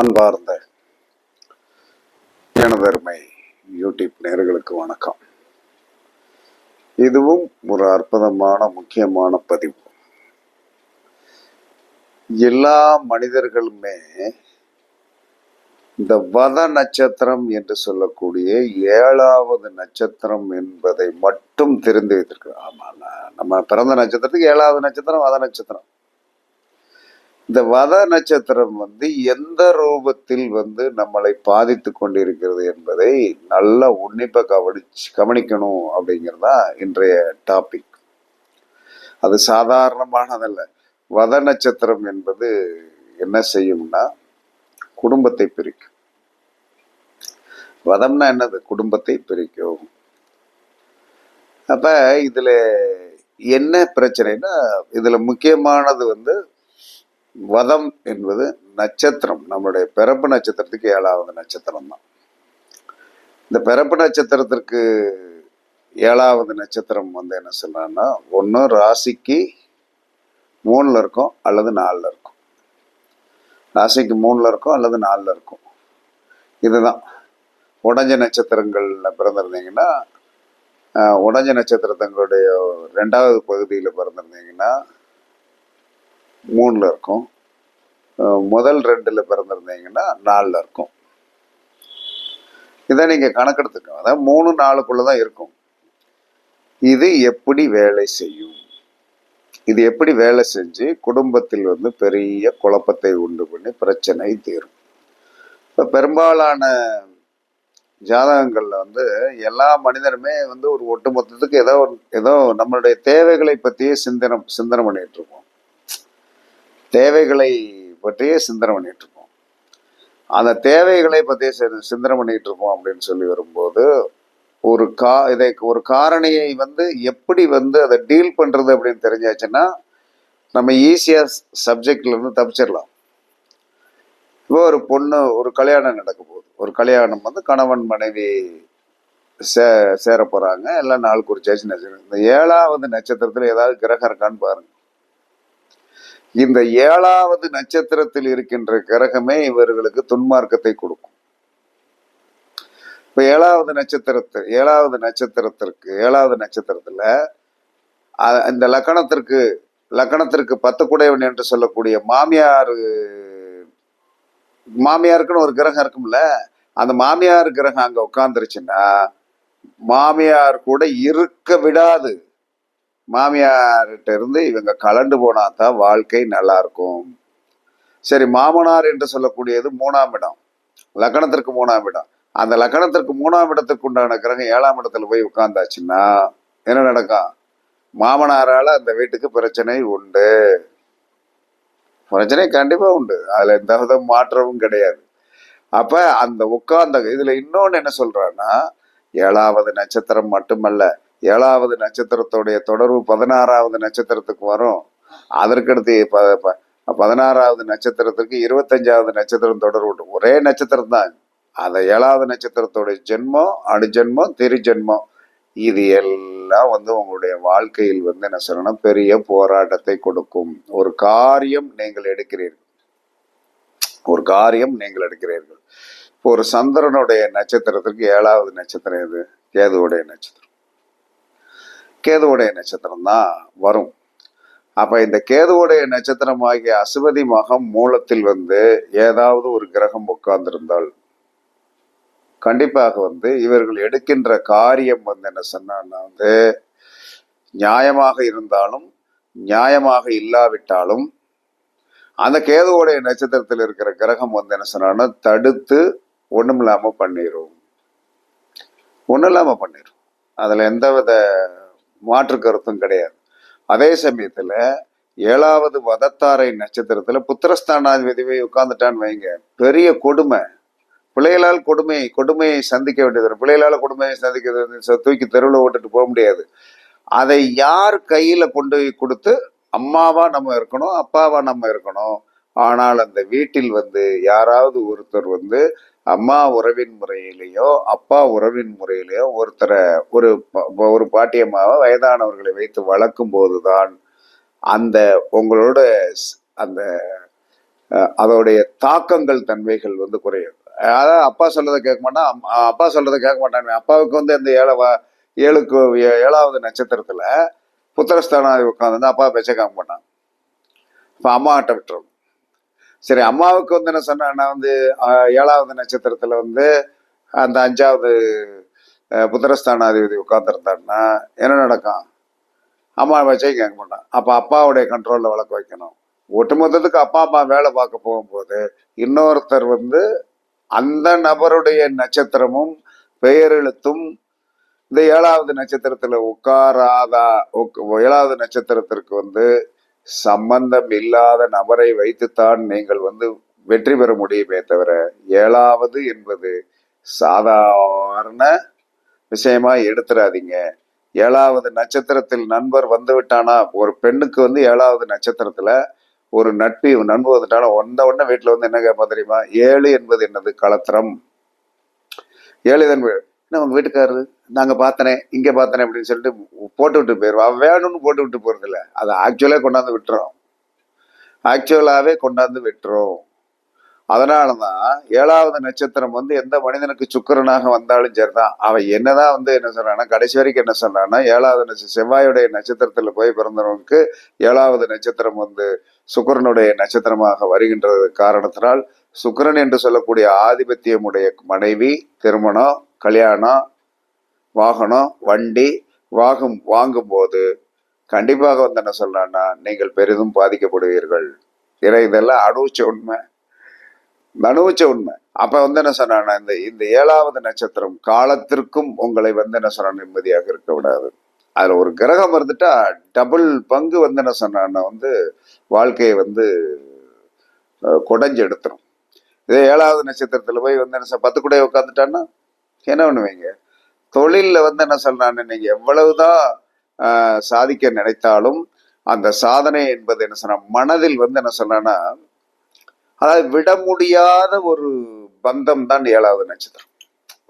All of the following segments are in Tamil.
அன்பார்ந்த எனதருமை யூடியூப் நேர்களுக்கு வணக்கம். இதுவும் ஒரு அற்புதமான முக்கியமான பதிவு. எல்லா மனிதர்களுமே இந்த வத நட்சத்திரம் என்று சொல்லக்கூடிய ஏழாவது நட்சத்திரம் என்பதை மட்டும் தெரிந்து வைத்திருக்கிறோம் ஆமா. நம்ம பிறந்த நட்சத்திரத்துக்கு ஏழாவது நட்சத்திரம் வத நட்சத்திரம். இந்த வத நட்சத்திரம் வந்து எந்த ரூபத்தில் வந்து நம்மளை பாதித்து கொண்டிருக்கிறது என்பதை நல்லா உன்னிப்பாக கவனிச்சு கவனிக்கணும் அப்படிங்கிறதா இன்றைய டாபிக் அது சாதாரணமானதல்ல. வத நட்சத்திரம் என்பது என்ன செய்யும்னா குடும்பத்தை பிரிக்கும். வதம்னா என்னது? குடும்பத்தை பிரிக்கும். அப்ப இதுல என்ன பிரச்சனைனா இதுல முக்கியமானது வந்து வதம் என்பது நட்சத்திரம். நம்மளுடைய பிறப்பு நட்சத்திரத்துக்கு ஏழாவது நட்சத்திரம் தான். இந்த பிறப்பு நட்சத்திரத்திற்கு ஏழாவது நட்சத்திரம் வந்து என்ன சொல்றான்னா ஒன்று ராசிக்கு மூணில் இருக்கும் அல்லது நாலில் இருக்கும். ராசிக்கு மூணில் இருக்கும் அல்லது நாலில் இருக்கும். இதுதான். உடஞ்ச நட்சத்திரங்களில் பிறந்திருந்தீங்கன்னா உடஞ்ச நட்சத்திரத்தங்களுடைய ரெண்டாவது பகுதியில் பிறந்திருந்தீங்கன்னா மூணில் இருக்கும். முதல் ரெண்டில் பிறந்திருந்தீங்கன்னா நாலில் இருக்கும். இதை நீங்கள் கணக்கெடுத்துக்கோங்க. அதான் மூணு நாளுக்குள்ள தான் இருக்கும். இது எப்படி வேலை செய்யும்? இது எப்படி வேலை செஞ்சு குடும்பத்தில் வந்து பெரிய குழப்பத்தை உண்டு பண்ணி பிரச்சனை தீரும். இப்போ பெரும்பாலான ஜாதகங்களில் வந்து எல்லா மனிதருமே வந்து ஒரு ஒட்டுமொத்தத்துக்கு ஏதோ ஏதோ நம்மளுடைய தேவைகளை பற்றியே சிந்தனை சிந்தனை பண்ணிகிட்டு இருக்கோம் தேவைகளை பற்றியே சிந்தனை பண்ணிட்டு இருக்கோம். அந்த தேவைகளை பற்றியே சிந்தனை பண்ணிட்டு இருப்போம் அப்படின்னு சொல்லி வரும்போது ஒரு கா இதை ஒரு காரணியை வந்து எப்படி வந்து அதை டீல் பண்ணுறது அப்படின்னு தெரிஞ்சாச்சுன்னா நம்ம ஈஸியாக சப்ஜெக்ட்லேருந்து தப்பிச்சிடலாம். இப்போ ஒரு பொண்ணு ஒரு கல்யாணம் நடக்க போகுது. ஒரு கல்யாணம் வந்து கணவன் மனைவி சே சேர போகிறாங்க எல்லாம் நாள் குறிச்சாச்சு நட்சத்திரம். இந்த ஏழாவது நட்சத்திரத்தில் ஏதாவது கிரகம் இருக்கான்னு பாருங்கள் இந்த ஏழாவது நட்சத்திரத்தில் இருக்கின்ற கிரகமே இவர்களுக்கு துன்மார்க்கத்தை கொடுக்கும். இப்ப ஏழாவது நட்சத்திரத்து ஏழாவது நட்சத்திரத்திற்கு ஏழாவது நட்சத்திரத்துல இந்த லக்கணத்திற்கு லக்கணத்திற்கு பத்து குடையவன் என்று சொல்லக்கூடிய மாமியார் மாமியாருக்குன்னு ஒரு கிரகம் இருக்கும்ல அந்த மாமியார் கிரகம் அங்க உட்காந்துருச்சுன்னா மாமியார் கூட இருக்க விடாது. மாமியார்கிட்ட இருந்து இவங்க கலண்டு போனா தான் வாழ்க்கை நல்லா இருக்கும். சரி மாமனார் என்று சொல்லக்கூடியது மூணாம் இடம். லக்கணத்திற்கு மூணாம் இடம். அந்த லக்கணத்திற்கு மூணாம் இடத்துக்கு உண்டான கிரகம் ஏழாம் இடத்துல போய் உட்கார்ந்தாச்சுன்னா என்ன நடக்கும்? மாமனாரால அந்த வீட்டுக்கு பிரச்சனை உண்டு. பிரச்சனை கண்டிப்பா உண்டு. அதுல எந்த வித மாற்றமும் கிடையாது. அப்ப அந்த உட்கார்ந்த இதுல இன்னொன்னு என்ன சொல்றான்னா ஏழாவது நட்சத்திரம் மட்டுமல்ல ஏழாவது நட்சத்திரத்துடைய தொடர்பு பதினாறாவது நட்சத்திரத்துக்கு வரும். அதற்கடுத்து ப- ப- பதினாறாவது நட்சத்திரத்துக்கு இருபத்தஞ்சாவது நட்சத்திரம் தொடர்பு ஒரே நட்சத்திரம் தான். அந்த ஏழாவது நட்சத்திரத்தோட ஜென்மம் அணுஜென்மம் திருஜென்மம் இது எல்லாம் வந்து உங்களுடைய வாழ்க்கையில் வந்து என்ன சொல்லணும்? பெரிய போராட்டத்தை கொடுக்கும். ஒரு காரியம் நீங்கள் எடுக்கிறீர்கள். ஒரு காரியம் நீங்கள் எடுக்கிறீர்கள். இப்போ ஒரு சந்திரனுடைய நட்சத்திரத்திற்கு ஏழாவது நட்சத்திரம் எது? கேதுவுடைய நட்சத்திரம். கேதுவுடைய நட்சத்திரம் தான் வரும். அப்ப இந்த கேதுவுடைய நட்சத்திரமாகிய அசுவதி மகம் மூலத்தில் வந்து ஏதாவது ஒரு கிரகம் உட்கார்ந்திருந்தால் கண்டிப்பாக வந்து இவர்கள் எடுக்கின்ற காரியம் வந்து என்ன சொன்னான்னா வந்து நியாயமாக இருந்தாலும் நியாயமாக இல்லாவிட்டாலும் அந்த கேதுவோடைய நட்சத்திரத்தில் இருக்கிற கிரகம் வந்து என்ன சொன்னான்னா தடுத்து ஒண்ணும் இல்லாம ஒன்றும் ஒண்ணும் இல்லாம அதில் அதுல எந்தவித மாற்று கருத்தும் கிடையாது. அதே சமயத்துல ஏழாவது வதத்தாரை நட்சத்திரத்துல புத்திரஸ்தானாதிபதி போய் உட்கார்ந்துட்டான்னு வைங்க. பெரிய கொடுமை. பிள்ளைகளால் கொடுமை கொடுமையை சந்திக்க வேண்டியது பிள்ளைகளால் கொடுமையை சந்திக்கிறது தூக்கி தெருவில் விட்டுட்டு போக முடியாது. அதை யார் கையில கொண்டு போய் கொடுத்து அம்மாவா நம்ம இருக்கணும் அப்பாவா நம்ம இருக்கணும்? ஆனால் அந்த வீட்டில் வந்து யாராவது ஒருத்தர் வந்து அம்மா உறவின் முறையிலேயோ அப்பா உறவின் முறையிலேயோ ஒருத்தரை ஒரு ப- ஒரு பாட்டியம்மாவை வயதானவர்களை வைத்து வளர்க்கும் போதுதான் அந்த உங்களோட அந்த அதோடைய தாக்கங்கள் தன்மைகள் வந்து குறையும். அதாவது அப்பா சொல்றதை கேட்க மாட்டான் அம்மா- அப்பா சொல்றதை கேட்க மாட்டான் அப்பாவுக்கு வந்து அந்த ஏழவா ஏழுக்கு ஏ- ஏழாவது நட்சத்திரத்துல புத்திரஸ்தானாதி உட்காந்து அப்பா பேச்ச காமிக்க மாட்டான். இப்ப அம்மாகிட்ட விட்டுரும் சரி அம்மாவுக்கு வந்து என்ன சொன்னா வந்து ஏழாவது நட்சத்திரத்துல வந்து அந்த அஞ்சாவது புத்திரஸ்தானாதிபதி உட்காந்துருந்தாருன்னா என்ன நடக்கும்? அம்மா வச்சே கேட்க மாட்டான். அப்ப அப்பாவுடைய கண்ட்ரோல்ல வழக்கு வைக்கணும். ஒட்டுமொத்தத்துக்கு அப்பா அம்மா வேலை பார்க்க போகும்போது இன்னொருத்தர் வந்து அந்த நபருடைய நட்சத்திரமும் பெயரெழுத்தும் இந்த ஏழாவது நட்சத்திரத்துல உட்காராதா உக்- ஏழாவது நட்சத்திரத்திற்கு வந்து சம்பந்தம் இல்லாத நபரை வைத்துத்தான் நீங்கள் வந்து வெற்றி பெற முடியுமே தவிர ஏழாவது என்பது சாதாரண விஷயமா எடுத்துடாதீங்க ஏழாவது நட்சத்திரத்தில் நண்பர் வந்து விட்டானா ஒரு பெண்ணுக்கு வந்து ஏழாவது நட்சத்திரத்துல ஒரு நட்பு நண்பு வந்துட்டானா வந்த உடனே வீட்டுல வந்து என்ன கேட்பா தெரியுமா? ஏழு என்பது என்னது களத்திரம் ஏழு இதன் என்ன உங்க வீட்டுக்காரரு? நாங்கள் பார்த்தனே இங்கே பார்த்தனே அப்படின்னு சொல்லிட்டு போட்டு விட்டு போயிடுவோம் அவன் வேணும்னு போட்டு விட்டு போகிறதில்ல அதை ஆக்சுவலாக கொண்டாந்து விட்டுறோம். ஆக்சுவலாகவே கொண்டாந்து விட்டுரும் அதனாலதான் ஏழாவது நட்சத்திரம் வந்து எந்த மனிதனுக்கு சுக்கிரனாக வந்தாலும் சரிதான். அவன் என்னதான் வந்து என்ன சொல்றான்னா கடைசி வரைக்கும் என்ன சொல்றான்னா ஏழாவது நட்ச செவ்வாயுடைய நட்சத்திரத்தில் போய் பிறந்தவனுக்கு ஏழாவது நட்சத்திரம் வந்து சுக்கரனுடைய நட்சத்திரமாக வருகின்றது காரணத்தினால் சுக்கரன் என்று சொல்லக்கூடிய ஆதிபத்தியமுடைய மனைவி திருமணம் கல்யாணம் வாகனம் வண்டி வாகும் வாங்கும் போது கண்டிப்பாக வந்து என்ன சொல்றான்னா நீங்கள் பெரிதும் பாதிக்கப்படுவீர்கள். இறை இதெல்லாம் அனுபவிச்ச உண்மை. அனுபவிச்ச உண்மை. அப்ப வந்து என்ன சொன்னான்னா இந்த இந்த ஏழாவது நட்சத்திரம் காலத்திற்கும் உங்களை வந்து என்ன சொன்னா நிம்மதியாக இருக்க விடாது. அதுல ஒரு கிரகம் இருந்துட்டா டபுள் பங்கு வந்து என்ன சொன்னான்னா வந்து வாழ்க்கையை வந்து அஹ், குடைஞ்சு எடுத்துரும். இதே ஏழாவது நட்சத்திரத்துல போய் வந்து என்ன பத்து கூட உட்காந்துட்டான்னா என்ன பண்ணுவீங்க? தொழிலில் வந்து என்ன சொல்கிறான்னு நீங்கள் எவ்வளவுதான் சாதிக்க நினைத்தாலும் அந்த சாதனை என்பது என்ன சொன்னா மனதில் வந்து என்ன சொல்றான்னா அதாவது விட முடியாத ஒரு பந்தம் தான் ஏழாவது நட்சத்திரம்.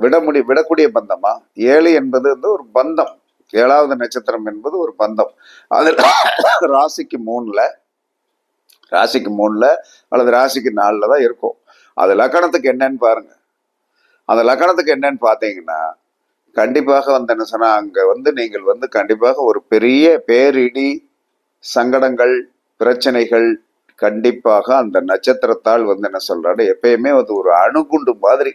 விட முடி விடக்கூடிய பந்தமா? ஏழு என்பது வந்து ஒரு பந்தம். ஏழாவது நட்சத்திரம் என்பது ஒரு பந்தம். அதில் ராசிக்கு மூணில் ராசிக்கு மூணில் அல்லது ராசிக்கு நாலில் தான் இருக்கும். அது லக்கணத்துக்கு என்னன்னு பாருங்க. அந்த லக்கணத்துக்கு என்னன்னு பார்த்தீங்கன்னா கண்டிப்பாக வந்து என்ன சொன்னா அங்க வந்து நீங்கள் வந்து கண்டிப்பாக ஒரு பெரிய பேரிடி சங்கடங்கள் பிரச்சனைகள் கண்டிப்பாக அந்த நட்சத்திரத்தால் வந்து என்ன சொல்றாரு எப்பயுமே வந்து ஒரு அணுகுண்டு மாதிரி.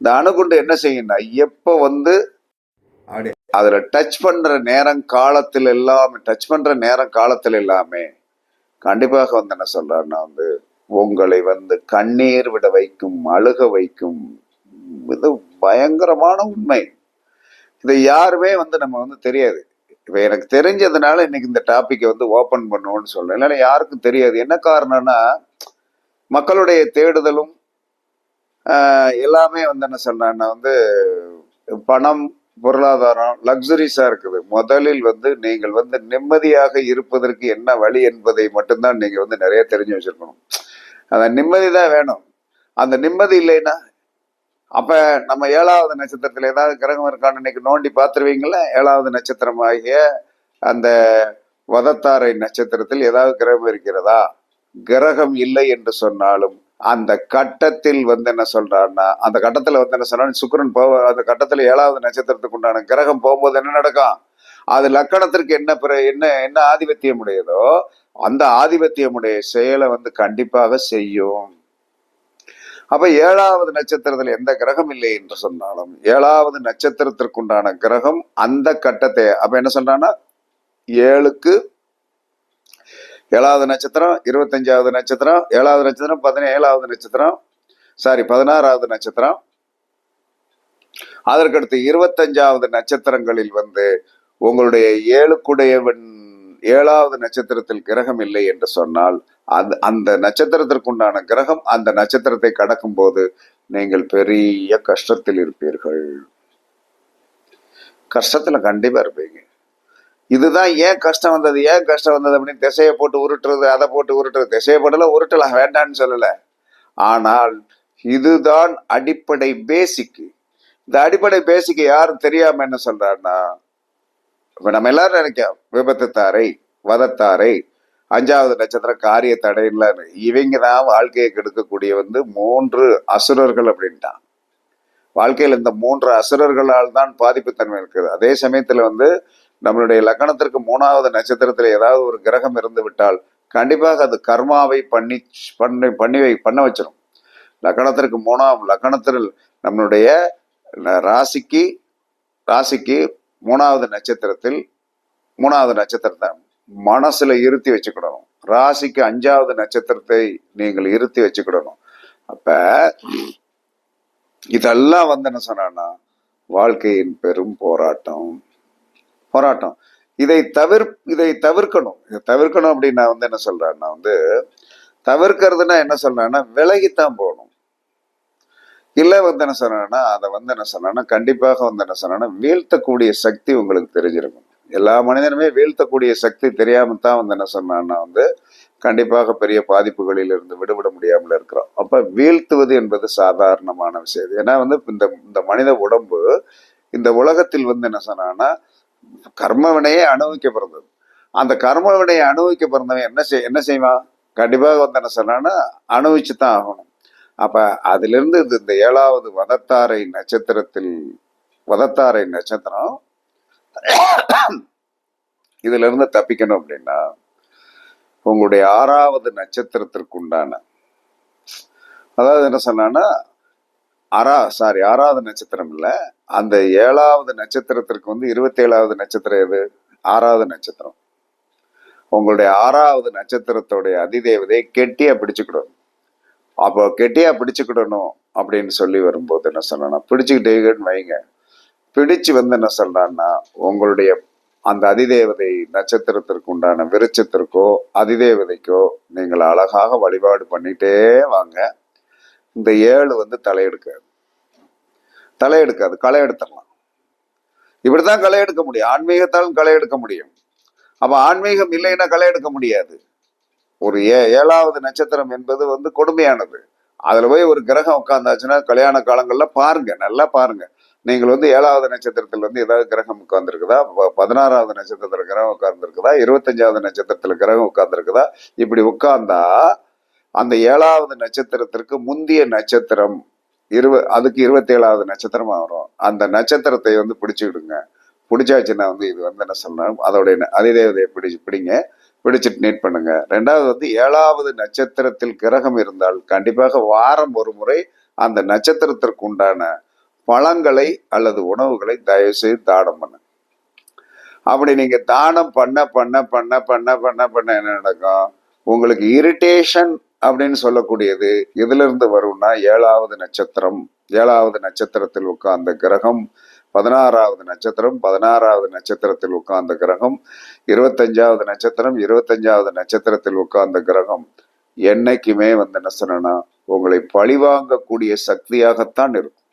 இந்த அணுகுண்டு என்ன செய்யும்னா எப்ப வந்து அதுல டச் பண்ற நேரம் காலத்தில் எல்லாமே டச் பண்ற நேரம் காலத்தில் எல்லாமே கண்டிப்பாக வந்து என்ன சொல்றாருன்னா வந்து உங்களை வந்து கண்ணீர் விட வைக்கும் அழுக வைக்கும் இது பயங்கரமான உண்மை. இதை யாருமே வந்து நம்ம வந்து தெரியாது. இப்போ எனக்கு தெரிஞ்சதுனால இன்னைக்கு இந்த டாப்பிக்கை வந்து ஓப்பன் பண்ணுவோம்னு சொல்றேன். இல்லைன்னா யாருக்கும் தெரியாது. என்ன காரணம்னா மக்களுடைய தேடுதலும் எல்லாமே வந்து என்ன சொல்றாங்கன்னா வந்து பணம் பொருளாதாரம் லக்ஸரிஸா இருக்குது. முதலில் வந்து நீங்கள் வந்து நிம்மதியாக இருப்பதற்கு என்ன வழி என்பதை மட்டும்தான் நீங்க வந்து நிறைய தெரிஞ்சு வச்சிருக்கணும். அந்த நிம்மதி தான் வேணும். அந்த நிம்மதி இல்லைன்னா அப்ப நம்ம ஏழாவது நட்சத்திரத்துல ஏதாவது கிரகம் இருக்கான்னு இன்னைக்கு நோண்டி பார்த்துருவீங்கள ஏழாவது நட்சத்திரம் ஆகிய அந்த வதத்தாரை நட்சத்திரத்தில் ஏதாவது கிரகம் இருக்கிறதா? கிரகம் இல்லை என்று சொன்னாலும் அந்த கட்டத்தில் வந்து என்ன சொல்றான்னா அந்த கட்டத்துல வந்து என்ன சொல்றாரு சுக்கரன் போக அந்த கட்டத்துல ஏழாவது நட்சத்திரத்துக்கு உண்டான கிரகம் போகும்போது என்ன நடக்கும்? அது லக்கணத்திற்கு என்ன பிற என்ன என்ன ஆதிபத்தியம் உடையதோ அந்த ஆதிபத்தியமுடைய செயலை வந்து கண்டிப்பாக செய்யும். அப்ப ஏழாவது நட்சத்திரத்தில் எந்த கிரகம் இல்லை என்று சொன்னாலும் ஏழாவது நட்சத்திரத்திற்குண்டான கிரகம் அந்த கட்டத்தை. அப்ப என்ன சொல்றான்னா ஏழுக்கு ஏழாவது நட்சத்திரம் இருபத்தஞ்சாவது நட்சத்திரம் ஏழாவது நட்சத்திரம் பதினேழாவது நட்சத்திரம் சாரி பதினாறாவது நட்சத்திரம். அதற்கடுத்து இருபத்தஞ்சாவது நட்சத்திரங்களில் வந்து உங்களுடைய ஏழுக்குடையவன் ஏழாவது நட்சத்திரத்தில் கிரகம் இல்லை என்று சொன்னால் அந்த அந்த நட்சத்திரத்திற்குண்டான கிரகம் அந்த நட்சத்திரத்தை கடக்கும் போது நீங்கள் பெரிய கஷ்டத்தில் இருப்பீர்கள். கஷ்டத்துல கண்டிப்பா இருப்பீங்க. இதுதான் ஏன் கஷ்டம் வந்தது? ஏன் கஷ்டம் வந்தது அப்படின்னு திசையை போட்டு உருட்டுறது அதை போட்டு உருட்டுறது. திசையை போட்டெல்லாம் உருட்டலாம் வேண்டான்னு சொல்லல. ஆனால் இதுதான் அடிப்படை பேசிக்கு இந்த அடிப்படை பேசிக்கு யாரும் தெரியாம என்ன சொல்றாருன்னா இப்ப நம்ம எல்லாரும் நினைக்கிறோம் விபத்து தாரை வதத்தாரை அஞ்சாவது நட்சத்திரம் காரிய தடையில இவங்க தான் வாழ்க்கையை கெடுக்கக்கூடிய வந்து மூன்று அசுரர்கள் அப்படின்ட்டான். வாழ்க்கையில் இந்த மூன்று அசுரர்களால் தான் பாதிப்புத்தன்மை இருக்குது. அதே சமயத்தில் வந்து நம்மளுடைய லக்கணத்திற்கு மூணாவது நட்சத்திரத்தில் ஏதாவது ஒரு கிரகம் இருந்து விட்டால் கண்டிப்பாக அது கர்மாவை பண்ணி பண்ணி பண்ணி வை பண்ண வச்சிடும் லக்கணத்திற்கு மூணாம் லக்கணத்தில் நம்மளுடைய ராசிக்கு ராசிக்கு மூணாவது நட்சத்திரத்தில் மூணாவது நட்சத்திரத்தை மனசுல இருத்தி வச்சுக்கிடணும். ராசிக்கு அஞ்சாவது நட்சத்திரத்தை நீங்கள் இருத்தி வச்சுக்கிடணும். அப்ப இதெல்லாம் வந்து என்ன சொன்னா வாழ்க்கையின் பெரும் போராட்டம். போராட்டம். இதை தவிர் இதை தவிர்க்கணும். இதை தவிர்க்கணும் அப்படின்னு நான் வந்து என்ன சொல்றேன்னா வந்து தவிர்க்கிறதுனா என்ன சொல்றேன்னா விலகித்தான் போகணும். இல்ல வந்து என்ன சொன்னா அதை வந்து என்ன சொன்னா கண்டிப்பாக வந்து என்ன சொன்னா வீழ்த்தக்கூடிய சக்தி உங்களுக்கு தெரிஞ்சிருக்கும். எல்லா மனிதனுமே வீழ்த்தக்கூடிய சக்தி தெரியாமல் தான் வந்து என்ன சொன்னான்னா வந்து கண்டிப்பாக பெரிய பாதிப்புகளில் இருந்து விடுபட முடியாமல் இருக்கிறோம். அப்போ வீழ்த்துவது என்பது சாதாரணமான விஷயம். ஏன்னா வந்து இந்த இந்த மனித உடம்பு இந்த உலகத்தில் வந்து என்ன சொன்னான்னா கர்ம வினையே அனுபவிக்க பிறந்தது. அந்த கர்ம வினையை அனுபவிக்க பிறந்தவன் என்ன செய் என்ன செய்வான்? கண்டிப்பாக வந்து என்ன சொன்னான்னா அனுபவிச்சு தான் ஆகணும். அப்போ அதிலிருந்து இந்த ஏழாவது வதத்தாரை நட்சத்திரத்தில் வதத்தாரை நட்சத்திரம் இதுல இருந்து தப்பிக்கணும் அப்படின்னா உங்களுடைய ஆறாவது நட்சத்திரத்திற்கு உண்டான அதாவது என்ன சொன்னான்னா ஆறா சாரி ஆறாவது நட்சத்திரம் இல்ல அந்த ஏழாவது நட்சத்திரத்திற்கு வந்து இருபத்தி ஏழாவது நட்சத்திரம் எது? ஆறாவது நட்சத்திரம். உங்களுடைய ஆறாவது நட்சத்திரத்தோடைய அதிதேவதையை கெட்டியா பிடிச்சுக்கிடும் அப்போ கெட்டியா பிடிச்சுக்கிடணும் அப்படின்னு சொல்லி வரும்போது என்ன சொன்னா பிடிச்சுக்கிட்டேங்கன்னு வைங்க. பிடிச்சு வந்து என்ன சொல்றான்னா உங்களுடைய அந்த அதிதேவதை நட்சத்திரத்திற்கு உண்டான விருட்சத்திற்கோ அதிதேவதைக்கோ நீங்கள் அழகாக வழிபாடு பண்ணிட்டே வாங்க. இந்த ஏழு வந்து தலையெடுக்காது. தலையெடுக்காது களை எடுத்துடலாம். இப்படிதான் களை எடுக்க முடியும். ஆன்மீகத்தாலும் களை எடுக்க முடியும். அப்ப ஆன்மீகம் இல்லைன்னா களை எடுக்க முடியாது. ஒரு ஏ ஏழாவது நட்சத்திரம் என்பது வந்து கொடுமையானது. அதுல போய் ஒரு கிரகம் உட்காந்தாச்சுன்னா கல்யாண காலங்கள்ல பாருங்க நல்லா பாருங்க. நீங்கள் வந்து ஏழாவது நட்சத்திரத்தில் வந்து ஏதாவது கிரகம் உட்கார்ந்துருக்குதா? பதினாறாவது நட்சத்திரத்தில் கிரகம் உட்கார்ந்துருக்குதா? இருபத்தஞ்சாவது நட்சத்திரத்தில் கிரகம் உட்கார்ந்துருக்குதா? இப்படி உட்கார்ந்தா அந்த ஏழாவது நட்சத்திரத்திற்கு முந்தைய நட்சத்திரம் இருவ அதுக்கு இருபத்தேழாவது நட்சத்திரமாக வரும். அந்த நட்சத்திரத்தை வந்து பிடிச்சிக்கிடுங்க. பிடிச்சாச்சுன்னா வந்து இது வந்து என்ன சொல்லணும்? அதோடைய அதிதேவதையை பிடி பிடிங்க. பிடிச்சிட்டு நீட் பண்ணுங்க. ரெண்டாவது வந்து ஏழாவது நட்சத்திரத்தில் கிரகம் இருந்தால் கண்டிப்பாக வாரம் ஒரு முறை அந்த நட்சத்திரத்திற்கு உண்டான பழங்களை அல்லது உணவுகளை தயவு செய்து தானம் பண்ணு. அப்படி நீங்க தானம் பண்ண பண்ண பண்ண பண்ண பண்ண பண்ண என்ன நடக்கும்? உங்களுக்கு இரிட்டேஷன் அப்படின்னு சொல்லக்கூடியது இதுல இருந்து வரும்னா ஏழாவது நட்சத்திரம் ஏழாவது நட்சத்திரத்தில் உட்கார்ந்த கிரகம் பதினாறாவது நட்சத்திரம் பதினாறாவது நட்சத்திரத்தில் உட்கார்ந்த கிரகம் இருபத்தஞ்சாவது நட்சத்திரம் இருபத்தஞ்சாவது நட்சத்திரத்தில் உட்கார்ந்த கிரகம் என்னைக்குமே வந்து என்ன சொன்னா உங்களை பழிவாங்கக்கூடிய சக்தியாகத்தான் இருக்கும்.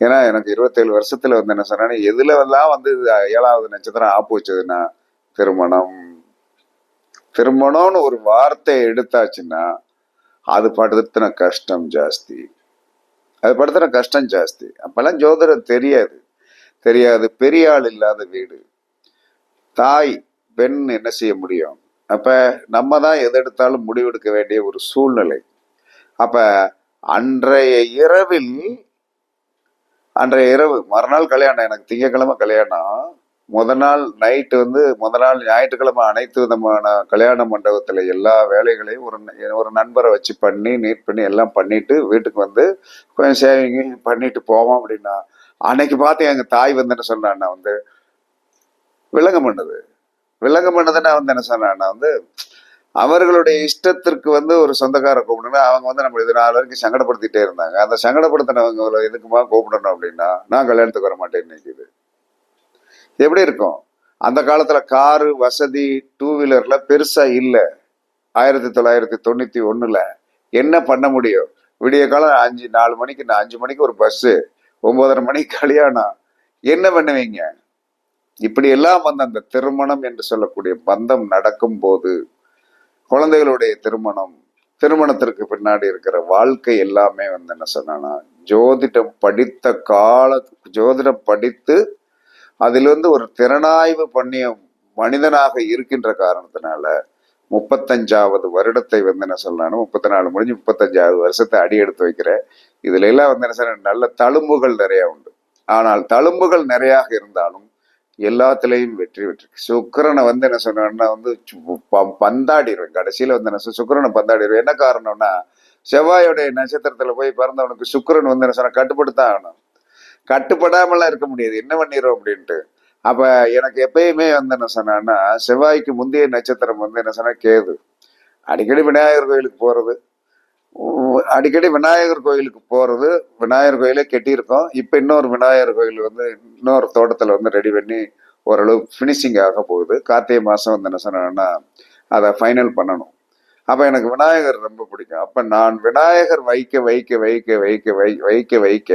ஏன்னா எனக்கு இருபத்தேழு வருஷத்துல வந்து என்ன சொன்னா எதுல எல்லாம் வந்து ஏழாவது நட்சத்திரம் ஆப்பு வச்சதுன்னா திருமணம். திருமணம்னு ஒரு வார்த்தை எடுத்தாச்சுன்னா அது படுத்தின கஷ்டம் ஜாஸ்தி. அது படுத்தின கஷ்டம் ஜாஸ்தி. அப்பெல்லாம் ஜோதிடம் தெரியாது. தெரியாது. பெரிய ஆள் இல்லாத வீடு. தாய் பெண் என்ன செய்ய முடியும்? அப்ப நம்ம தான் எதெடுத்தாலும் முடிவெடுக்க வேண்டிய ஒரு சூழ்நிலை. அப்ப அன்றைய இரவில் அன்றைய இரவு மறுநாள் கல்யாணம் எனக்கு திங்கக்கிழமை கல்யாணம். முத நாள் நைட்டு வந்து முத நாள் ஞாயிற்றுக்கிழமை அனைத்து விதமான கல்யாண மண்டபத்தில் எல்லா வேலைகளையும் ஒரு ந- ஒரு நண்பரை வச்சு பண்ணி நீட் பண்ணி எல்லாம் பண்ணிட்டு வீட்டுக்கு வந்து கொஞ்சம் சேவிங் பண்ணிட்டு போவோம் அப்படின்னா அன்னைக்கு பார்த்து எங்கள் தாய் வந்து என்ன சொன்னான்னா வந்து விலங்கம் பண்ணுது. விலங்கம் பண்ணதுன்னா வந்து என்ன சொன்னான்னா வந்து அவர்களுடைய இஷ்டத்திற்கு வந்து ஒரு சொந்தக்கார கூப்பிடணும் அவங்க வந்து நம்ம இது நாலு வரைக்கும் சங்கடப்படுத்திட்டே இருந்தாங்க. அந்த சங்கடப்படுத்தினவங்க எதுக்குமா கூப்பிடணும் அப்படின்னா நான் கல்யாணத்துக்கு வர மாட்டேன்னு நிற்குது எப்படி இருக்கும்? அந்த காலத்துல காரு வசதி டூ வீலர்ல பெருசா இல்லை. ஆயிரத்தி தொள்ளாயிரத்தி தொண்ணூத்தி ஒண்ணுல என்ன பண்ண முடியும்? விடிய காலம் அஞ்சு நாலு மணிக்கு நான் அஞ்சு மணிக்கு ஒரு பஸ்ஸு ஒன்பதரை மணிக்கு கல்யாணம். என்ன பண்ணுவீங்க? இப்படி எல்லாம் வந்து அந்த திருமணம் என்று சொல்லக்கூடிய பந்தம் நடக்கும் போது குழந்தைகளுடைய திருமணம் திருமணத்திற்கு பின்னாடி இருக்கிற வாழ்க்கை எல்லாமே வந்து என்ன சொன்னா ஜோதிடம் படித்த கால ஜோதிடம் படித்து அதிலிருந்து ஒரு திறனாய்வு பண்ணிய மனிதனாக இருக்கின்ற காரணத்தினால முப்பத்தஞ்சாவது வருடத்தை வந்து என்ன சொல்லணும் முப்பத்தி நாலு முடிஞ்சு முப்பத்தஞ்சாவது வருஷத்தை அடி எடுத்து வைக்கிறேன் இதுல எல்லாம் வந்து என்ன சொல்ல நல்ல தழும்புகள் நிறைய உண்டு. ஆனால் தழும்புகள் நிறையாக இருந்தாலும் எல்லாத்துலேயும் வெற்றி வெற்றி சுக்கரனை வந்து என்ன சொன்னா வந்து சு- பந்தாடிடுவேன். கடைசியில் வந்து என்ன சுக்கரனை பந்தாடிடுவேன். என்ன காரணம்னா செவ்வாயோடைய நட்சத்திரத்தில் போய் பிறந்தவனுக்கு சுக்கிரன் வந்து என்ன சொன்னா கட்டுப்படுத்தான் ஆகணும். கட்டுப்படாமலாம் இருக்க முடியாது. என்ன பண்ணிடும் அப்படின்ட்டு. அப்போ எனக்கு எப்பயுமே வந்து என்ன சொன்னான்னா செவ்வாய்க்கு முந்தைய நட்சத்திரம் வந்து என்ன சொன்னால் கேது. அடிக்கடி விநாயகர் கோயிலுக்கு போகிறது அடிக்கடி விநாயகர் கோயிலுக்கு போறது விநாயகர் கோயிலே கெட்டியிருக்கோம். இப்ப இன்னொரு விநாயகர் கோயில் வந்து இன்னொரு தோட்டத்துல வந்து ரெடி பண்ணி ஓரளவு ஃபினிஷிங் ஆக போகுது. கார்த்திகை மாசம் வந்து என்ன சொன்னா அதை ஃபைனல் பண்ணணும். அப்ப எனக்கு விநாயகர் ரொம்ப பிடிக்கும். அப்ப நான் விநாயகர் வைக்க வைக்க வைக்க வைக்க வை வைக்க வைக்க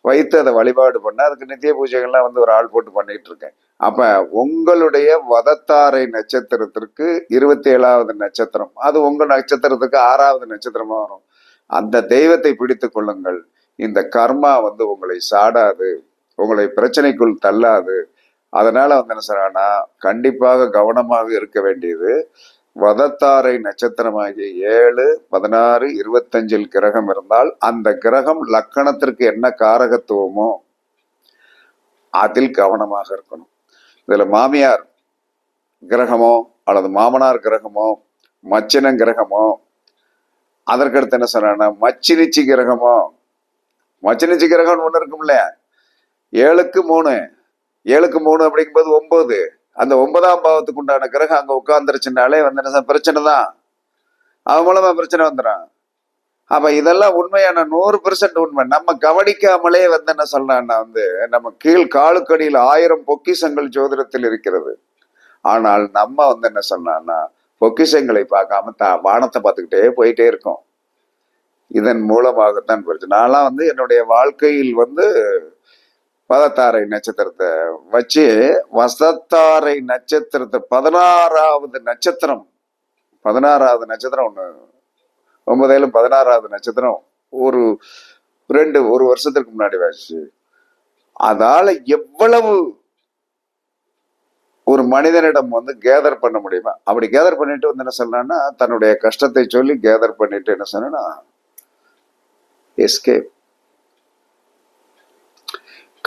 வைத்து அதை வழிபாடு பண்ண அதுக்கு நித்திய பூஜைகள்லாம் வந்து ஒரு ஆள் போட்டு பண்ணிட்டு இருக்கேன். அப்ப உங்களுடைய வதத்தாரை நட்சத்திரத்திற்கு இருபத்தி ஏழாவது நட்சத்திரம். அது உங்க நட்சத்திரத்துக்கு ஆறாவது நட்சத்திரமா வரும். அந்த தெய்வத்தை பிடித்து கொள்ளுங்கள். இந்த கர்மா வந்து உங்களை சாடாது. உங்களை பிரச்சனைக்குள் தள்ளாது. அதனால வந்து என்ன சொல்றான்னா கண்டிப்பாக கவனமாக இருக்க வேண்டியது வதத்தாரை நட்சத்திரமாகிய ஏழு பதினாறு இருபத்தஞ்சில் கிரகம் இருந்தால் அந்த கிரகம் லக்கணத்திற்கு என்ன காரகத்துவமோ அதில் கவனமாக இருக்கணும். இதில் மாமியார் கிரகமோ அல்லது மாமனார் கிரகமோ மச்சின கிரகமோ அதற்கடுத்து என்ன சொன்னா மச்சினிச்சி கிரகமோ. மச்சினிச்சி கிரகம்னு ஒன்று இருக்கும்ல. ஏழுக்கு மூணு. ஏழுக்கு மூணு அப்படிங்கும்போது ஒன்பது அந்த ஒன்பதாம் பாவத்துக்கு உண்டான கிரகம் அங்கே உட்காந்துருச்சுனாலே வந்து என்ன பிரச்சனை தான் அவன் மூலமா பிரச்சனை வந்துடும் அப்ப இதெல்லாம் உண்மையான நூறு பெர்சன்ட் உண்மை. நம்ம கவனிக்காமலே வந்து என்ன சொல்லலாம்னா வந்து நம்ம கீழ் காலுக்கடியில் ஆயிரம் பொக்கிஷங்கள் ஜோதிடத்தில் இருக்கிறது. ஆனால் நம்ம வந்து என்ன சொன்னான்னா பொக்கிஷங்களை பார்க்காம த வானத்தை பார்த்துக்கிட்டே போயிட்டே இருக்கோம். இதன் மூலமாகத்தான் புரிஞ்சு நான்லாம் வந்து என்னுடைய வாழ்க்கையில் வந்து பதத்தாரை நட்சத்திரத்தை வச்சு வசத்தாரை நட்சத்திரத்தை பதினாறாவது நட்சத்திரம் பதினாறாவது நட்சத்திரம் ஒன்று ஒன்பதேலும் பதினாறாவது நட்சத்திரம் ஒரு ரெண்டு ஒரு வருஷத்துக்கு முன்னாடி வச்சு. அதால எவ்வளவு ஒரு மனிதனிடம் வந்து கேதர் பண்ண முடியுமா? அப்படி கேதர் பண்ணிட்டு வந்து என்ன சொல்லலாம்னா தன்னுடைய கஷ்டத்தை சொல்லி கேதர் பண்ணிட்டு என்ன சொன்னா எஸ்கேப்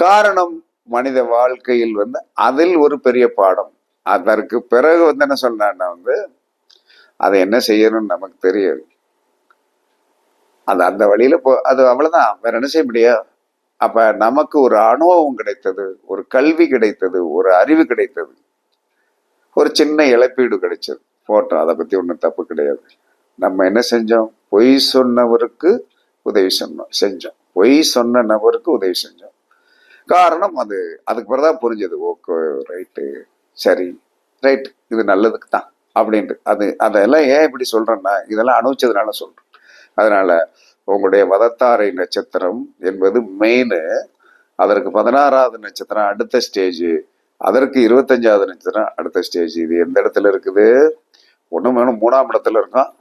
காரணம் மனித வாழ்க்கையில் வந்து அதில் ஒரு பெரிய பாடம். அதற்கு பிறகு வந்து என்ன சொன்னா வந்து அதை என்ன செய்யணும்னு நமக்கு தெரியாது. அது அந்த வழியில் போ அது அவ்வளோதான் வேற என்ன செய்ய முடியாது அப்போ நமக்கு ஒரு அனுபவம் கிடைத்தது ஒரு கல்வி கிடைத்தது ஒரு அறிவு கிடைத்தது. ஒரு சின்ன இழப்பீடு கிடைச்சது. போட்டோம். அதை பற்றி ஒன்றும் தப்பு கிடையாது. நம்ம என்ன செஞ்சோம்? பொய் சொன்னவருக்கு உதவி சொன்னோம் செஞ்சோம். பொய் சொன்ன நபருக்கு உதவி செஞ்சோம். காரணம் அது. அதுக்கு பிறகுதான் புரிஞ்சது. ஓகே ரைட்டு சரி ரைட் இது நல்லதுக்கு தான். அப்படின்ட்டு. அது அதெல்லாம் ஏன் இப்படி சொல்கிறேன்னா இதெல்லாம் அனுபவிச்சதுனால சொல்கிறேன் அதனால உங்களுடைய வதத்தாரை நட்சத்திரம் என்பது மெயின் அதற்கு பதினாறாவது நட்சத்திரம் அடுத்த ஸ்டேஜ் அதற்கு இருபத்தஞ்சாவது நட்சத்திரம் அடுத்த ஸ்டேஜ் இது எந்த இடத்துல இருக்குது? ஒன்றும் வேணும் மூணாம் இடத்துல இருக்கும்.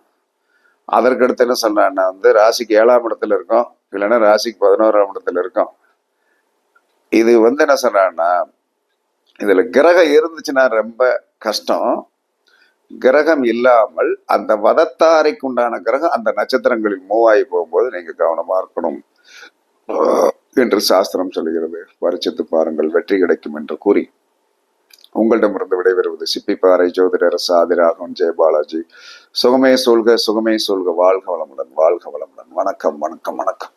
அதற்கு அடுத்து என்ன சொன்னா வந்து ராசிக்கு ஏழாம் இடத்துல இருக்கும். இல்லைன்னா ராசிக்கு பதினோராம் இடத்துல இருக்கும். இது வந்து என்ன சொன்னான்னா இதுல கிரகம் இருந்துச்சுன்னா ரொம்ப கஷ்டம். கிரகம் இல்லாமல் அந்த வதத்தாரைக்கு உண்டான கிரகம் அந்த நட்சத்திரங்களில் மூவ் ஆகி போகும்போது நீங்க கவனமா இருக்கணும். என்று சாஸ்திரம் சொல்கிறது. பரிச்சித்து பாருங்கள் வெற்றி கிடைக்கும் என்று கூறி. உங்களிடமிருந்து விடைபெறுவது சிப்பிப்பாறை ஜோதிடர் சாதிராகவன் ஜெயபாலாஜி சுகமே சொல்க சுகமே சொல்க வாழ்க வளமுடன் வாழ்க வளமுடன். வணக்கம் வணக்கம் வணக்கம்.